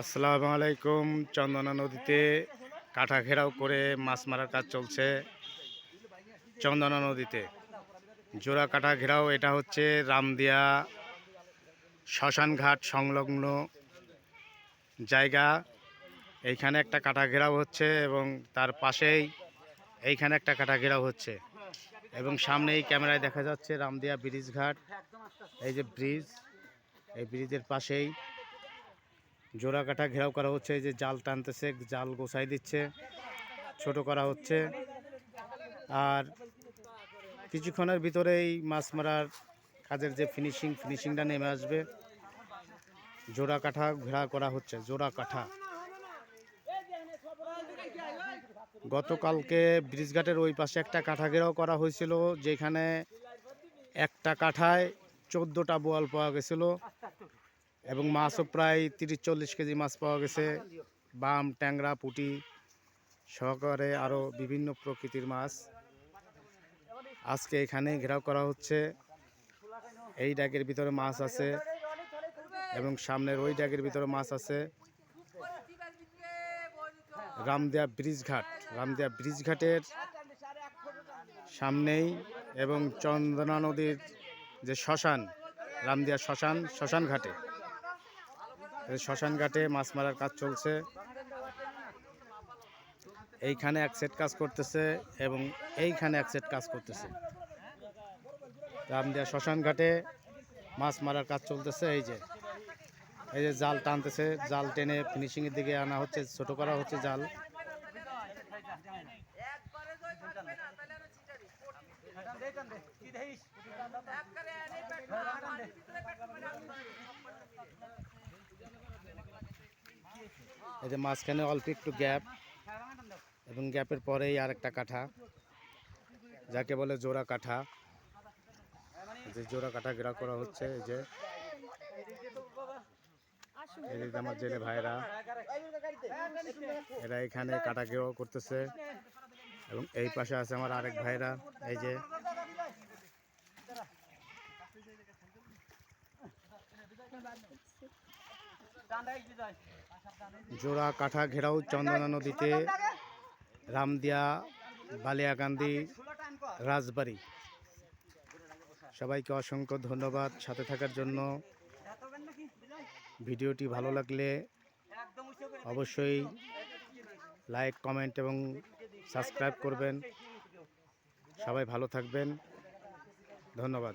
আসসালামু আলাইকুম, চন্দনা নদীতে কাঠা ঘেরাও করে মাছ মারার কাজ চলছে চন্দনা নদীতে। জোড়া কাঠা ঘেরাও, এটা হচ্ছে রামদিয়া শ্মশান ঘাট সংলগ্ন জায়গা। এইখানে একটা কাঠা ঘেরাও হচ্ছে এবং তার পাশেই এইখানে একটা কাঠা ঘেরাও হচ্ছে এবং সামনেই ক্যামেরায় দেখা যাচ্ছে রামদিয়া ব্রিজ ঘাট। এই যে ব্রিজ, এই ব্রিজের পাশেই জোড়া কাটা ঘেরাও করা হচ্ছে, এই যে জাল টানতেছে, জাল গোসাই দিচ্ছে, ছোট করা হচ্ছে। আর কিছুক্ষণের ভিতরেই মাছ মারার কাজের যে ফিনিশিং ফিনিশিংটা নেমে আসবে। জোড়া কাঠা ঘেরা করা হচ্ছে, জোড়া কাঠা গতকালকে ব্রিজঘাটের ওই পাশে একটা কাঠা ঘেরাও করা হয়েছিল, যেখানে একটা কাঠায় চোদ্দোটা বোয়াল পাওয়া গেছিল। এবং মাছও প্রায় তিরিশ, চল্লিশ কেজি মাছ পাওয়া গেছে। বাম, ট্যাংরা, পুঁটি সহকারে আরও বিভিন্ন প্রকৃতির মাছ। আজকে এখানে ঘেরাও করা হচ্ছে। এই ডাকের ভিতরে মাছ আছে এবং সামনের ওই ডাকের ভিতরে মাছ আছে। রামদিয়া ব্রিজ ঘাট। রামদিয়া ব্রিজ ঘাটের সামনেই এবং চন্দনা নদীর যে শ্মশান, রামদিয়া শ্মশান শ্মশান ঘাটে। শ্মশান ঘাটে মাছ মারার কাজ চলছে। এইখানে এক সেট কাজ করতেছে এবং এইখানে এক সেট কাজ করতেছে। রামদিয়া শ্মশান ঘাটে মাছ মারার কাজ চলতেছে, এই যে। এই যে জাল টানতেছে, জাল টেনে ফিনিশিংয়ের দিকে আনা হচ্ছে, ছোট করা হচ্ছে জাল। এই যে মাঝখানে অল্প একটু গ্যাপ এবং গ্যাপের পরেই আর একটা কাঠা, যাকে বলে জোড়া কাঠা। যে জোড়া কাঠা ঘেরা করা হচ্ছে, এই যে। আমার জেলে ভাইরা, এরা এখানে কাটা ঘেরাও করতেছে। এবং এই পাশে আছে আমার আরেক ভাইরা, এই যে। জোড়া কাঠা ঘেরাও চন্দনা নদীতে রামদিয়া, বালিয়াকান্দি, রাজবাড়ি। সবাইকে অসংখ্য ধন্যবাদ সাথে থাকার জন্য। ভিডিওটি ভালো লাগলে অবশ্যই লাইক, কমেন্ট এবং সাবস্ক্রাইব করবেন। সবাই ভালো থাকবেন। ধন্যবাদ।